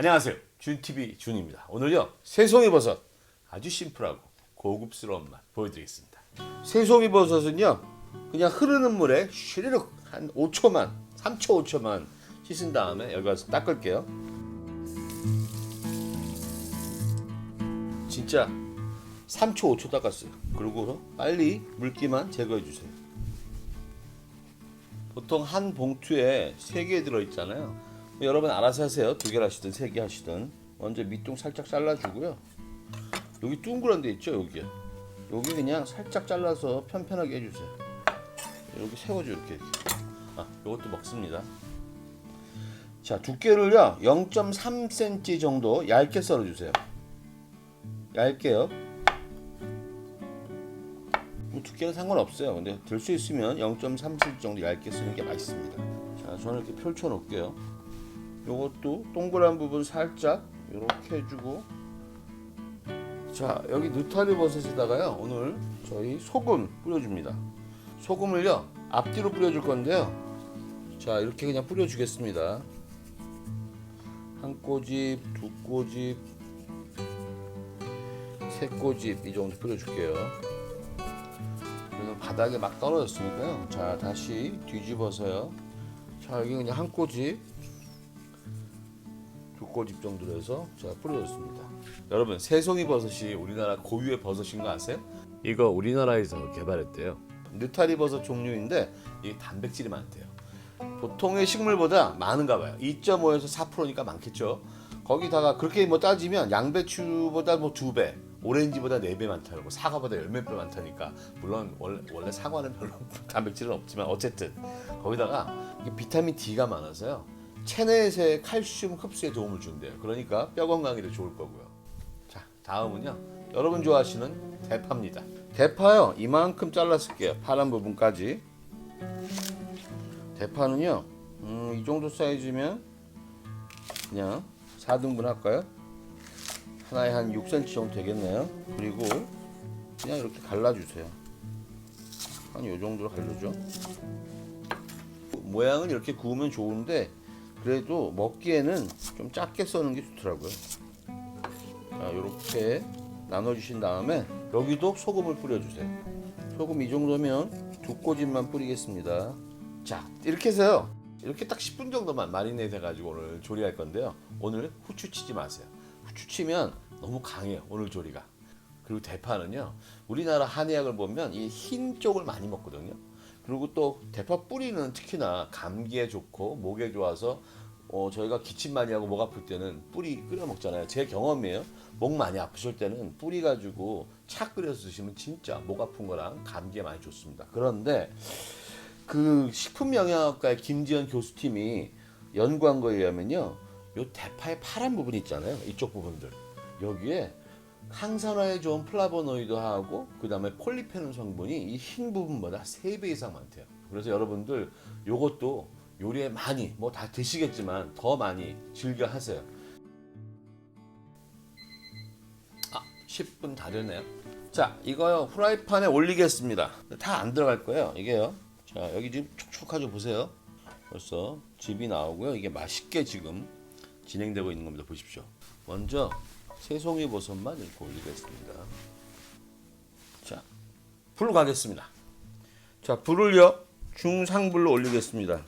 안녕하세요. 준TV 준입니다. 오늘요, 새송이 버섯. 아주 심플하고 고급스러운 맛 보여드리겠습니다. 새송이 버섯은요, 그냥 흐르는 물에 쉬르륵 한 5초만, 3초, 5초만 씻은 다음에 여기 가서 닦을게요. 진짜 3초, 5초 닦았어요. 그리고서 빨리 물기만 제거해 주세요. 보통 한 봉투에 3개 들어있잖아요. 여러분 알아서 하세요. 두 개를 하시든 세 개 하시든. 먼저 밑둥 살짝 잘라주고요. 여기 둥그런 데 있죠, 여기. 여기 그냥 살짝 잘라서 편편하게 해주세요. 여기 세워줘 이렇게. 이렇게. 아, 이것도 먹습니다. 자, 두께를요 0.3cm 정도 얇게 썰어주세요. 얇게요. 뭐 두께는 상관없어요. 근데 들 수 있으면 0.3cm 정도 얇게 쓰는 게 맛있습니다. 자, 저는 이렇게 펼쳐 놓을게요. 요것도 동그란 부분 살짝 이렇게 해주고 자 여기 느타리 버섯에다가요 오늘 저희 소금 뿌려줍니다. 소금을요 앞뒤로 뿌려줄 건데요. 자 이렇게 그냥 뿌려주겠습니다. 한 꼬집, 두 꼬집, 세 꼬집 이 정도 뿌려줄게요. 바닥에 막 떨어졌으니까요. 자 다시 뒤집어서요. 자 여기 그냥 한 꼬집, 두 꼬집 정도로 해서 자 뿌려줬습니다. 여러분 새송이 버섯이 우리나라 고유의 버섯인 거 아세요? 이거 우리나라에서 개발했대요. 느타리 버섯 종류인데 이게 단백질이 많대요. 보통의 식물보다 많은가 봐요. 2.5에서 4%니까 많겠죠. 거기다가 그렇게 뭐 따지면 양배추보다 뭐 두 배, 오렌지보다 네 배 많다고, 사과보다 열몇 배 많다니까. 물론 원래, 원래 사과는 별로 단백질은 없지만 어쨌든 거기다가 비타민 D가 많아서요. 체내에서의 칼슘 흡수에 도움을 준대요. 그러니까 뼈 건강에도 좋을 거고요. 자, 다음은요. 여러분 좋아하시는 대파입니다. 대파요. 이만큼 잘랐을게요. 파란 부분까지. 대파는요. 음, 이 정도 사이즈면 그냥 4등분 할까요? 하나에 한 6cm 정도 되겠네요. 그리고 그냥 이렇게 갈라주세요. 한 요 정도로 갈르죠. 모양은 이렇게 구우면 좋은데 그래도 먹기에는 좀 작게 써는 게 좋더라고요. 자, 이렇게 나눠주신 다음에 여기도 소금을 뿌려주세요. 소금 이 정도면 두 꼬집만 뿌리겠습니다. 자, 이렇게 해서요. 이렇게 딱 10분 정도만 마리네이드 해가지고 오늘 조리할 건데요. 오늘 후추 치지 마세요. 후추 치면 너무 강해요. 오늘 조리가. 그리고 대파는요. 우리나라 한의학을 보면 이 흰 쪽을 많이 먹거든요. 그리고 또 대파 뿌리는 특히나 감기에 좋고 목에 좋아서 어, 저희가 기침 많이 하고 목 아플 때는 뿌리 끓여 먹잖아요. 제 경험이에요. 목 많이 아프실 때는 뿌리 가지고 차 끓여서 드시면 진짜 목 아픈 거랑 감기에 많이 좋습니다. 그런데 그 식품영양학과의 김지연 교수팀이 연구한 거에 의하면요. 요 대파의 파란 부분 있잖아요. 이쪽 부분들. 여기에 항산화에 좋은 플라보노이드하고 그 다음에 폴리페놀 성분이 이 흰 부분보다 3배 이상 많대요. 그래서 여러분들 요것도 요리에 많이 뭐 다 드시겠지만 더 많이 즐겨 하세요. 아, 10분 다 됐네요. 자, 이거요. 후라이팬에 올리겠습니다. 다 안 들어갈 거예요. 이게요. 자, 여기 지금 촉촉하죠 보세요. 벌써 즙이 나오고요. 이게 맛있게 지금 진행되고 있는 겁니다. 보십시오. 먼저 새송이 버섯만 이렇게 올리겠습니다. 자, 불 가겠습니다. 자, 불을요 중상불로 올리겠습니다.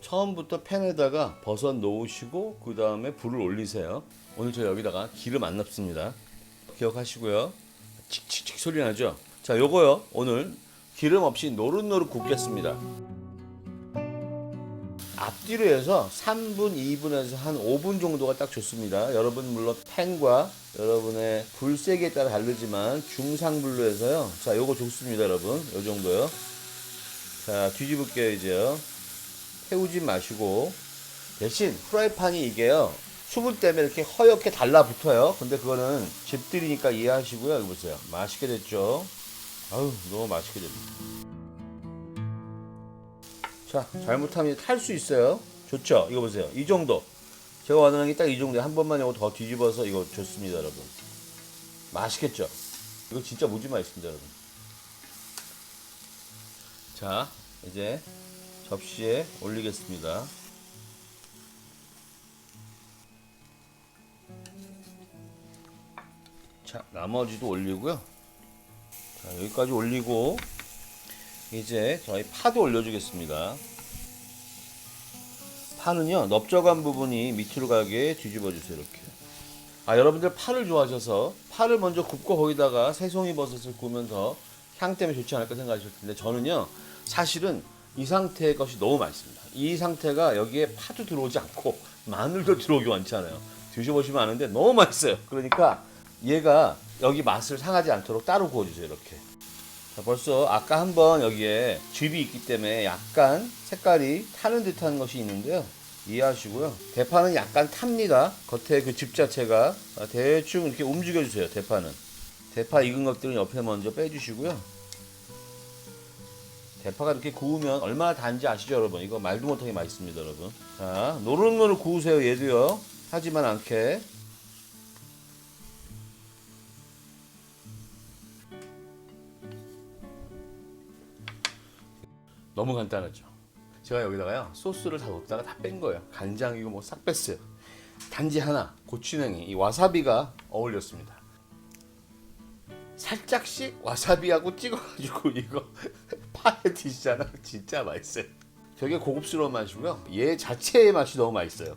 처음부터 팬에다가 버섯 놓으시고 그 다음에 불을 올리세요. 오늘 저 여기다가 기름 안 넣습니다. 기억하시고요. 칙칙칙 소리 나죠? 자, 요거요 오늘 기름 없이 노릇노릇 굽겠습니다. 앞뒤로 해서 3분, 2분에서 한 5분 정도가 딱 좋습니다. 여러분 물론 팬과 여러분의 불 세기에 따라 다르지만 중상불로 해서요. 자, 요거 좋습니다, 여러분. 요 정도요. 자, 뒤집을게요, 이제요. 태우지 마시고 대신 프라이팬이 이게요. 수분 때문에 이렇게 허옇게 달라붙어요. 근데 그거는 집들이니까 이해하시고요. 여기 보세요. 맛있게 됐죠? 아유, 너무 맛있게 됐네. 자, 잘못하면 탈 수 있어요. 좋죠? 이거 보세요. 이 정도. 제가 원하는 게 딱 이 정도예요. 한 번만 이거 더 뒤집어서 이거 좋습니다, 여러분. 맛있겠죠? 이거 진짜 무지 맛있습니다, 여러분. 자, 이제 접시에 올리겠습니다. 자, 나머지도 올리고요. 자, 여기까지 올리고 이제 저희 파도 올려주겠습니다. 파는요 넓적한 부분이 밑으로 가게 뒤집어 주세요 이렇게. 아 여러분들 파를 좋아하셔서 파를 먼저 굽고 거기다가 새송이 버섯을 구우면서 향 때문에 좋지 않을까 생각하실 텐데 저는요 사실은 이 상태의 것이 너무 맛있습니다. 이 상태가 여기에 파도 들어오지 않고 마늘도 들어오기 많잖아요. 드셔보시면 아는데 너무 맛있어요. 그러니까 얘가 여기 맛을 상하지 않도록 따로 구워주세요 이렇게. 자, 벌써 아까 한번 여기에 즙이 있기 때문에 약간 색깔이 타는 듯한 것이 있는데요. 이해하시고요. 대파는 약간 탑니다. 겉에 그 즙 자체가 아, 대충 이렇게 움직여주세요. 대파는. 대파 익은 것들은 옆에 먼저 빼주시고요. 대파가 이렇게 구우면 얼마나 단지 아시죠, 여러분? 이거 말도 못하게 맛있습니다, 여러분. 자, 노릇노릇 구우세요, 얘도요. 하지만 않게. 너무 간단하죠. 제가 여기다가요 소스를 다 넣었다가 다 뺀 거예요. 간장이고 뭐 싹 뺐어요. 단지 하나 고추냉이 이 와사비가 어울렸습니다. 살짝씩 와사비하고 찍어가지고 이거 파에 드시잖아. 진짜 맛있어요. 되게 고급스러운 맛이고요. 얘 자체의 맛이 너무 맛있어요.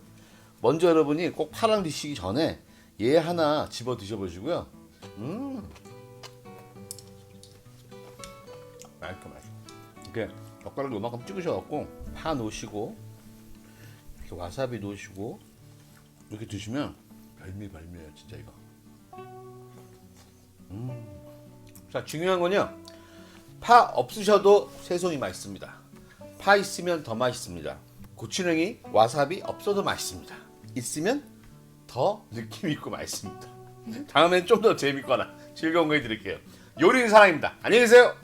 먼저 여러분이 꼭 파랑 드시기 전에 얘 하나 집어 드셔보시고요. 음, 맛있어. 이렇게 젓가락 요만큼 찍으셔갖고 파 놓으시고 이렇게 와사비 놓으시고 이렇게 드시면 별미 별미예요 진짜 이거. 음. 자 중요한 건요 파 없으셔도 새송이 맛있습니다. 파 있으면 더 맛있습니다. 고추냉이 와사비 없어도 맛있습니다. 있으면 더 느낌 있고 맛있습니다. 다음엔 좀 더 재밌거나 즐거운 거 해드릴게요. 요리는 사랑입니다. 안녕히 계세요.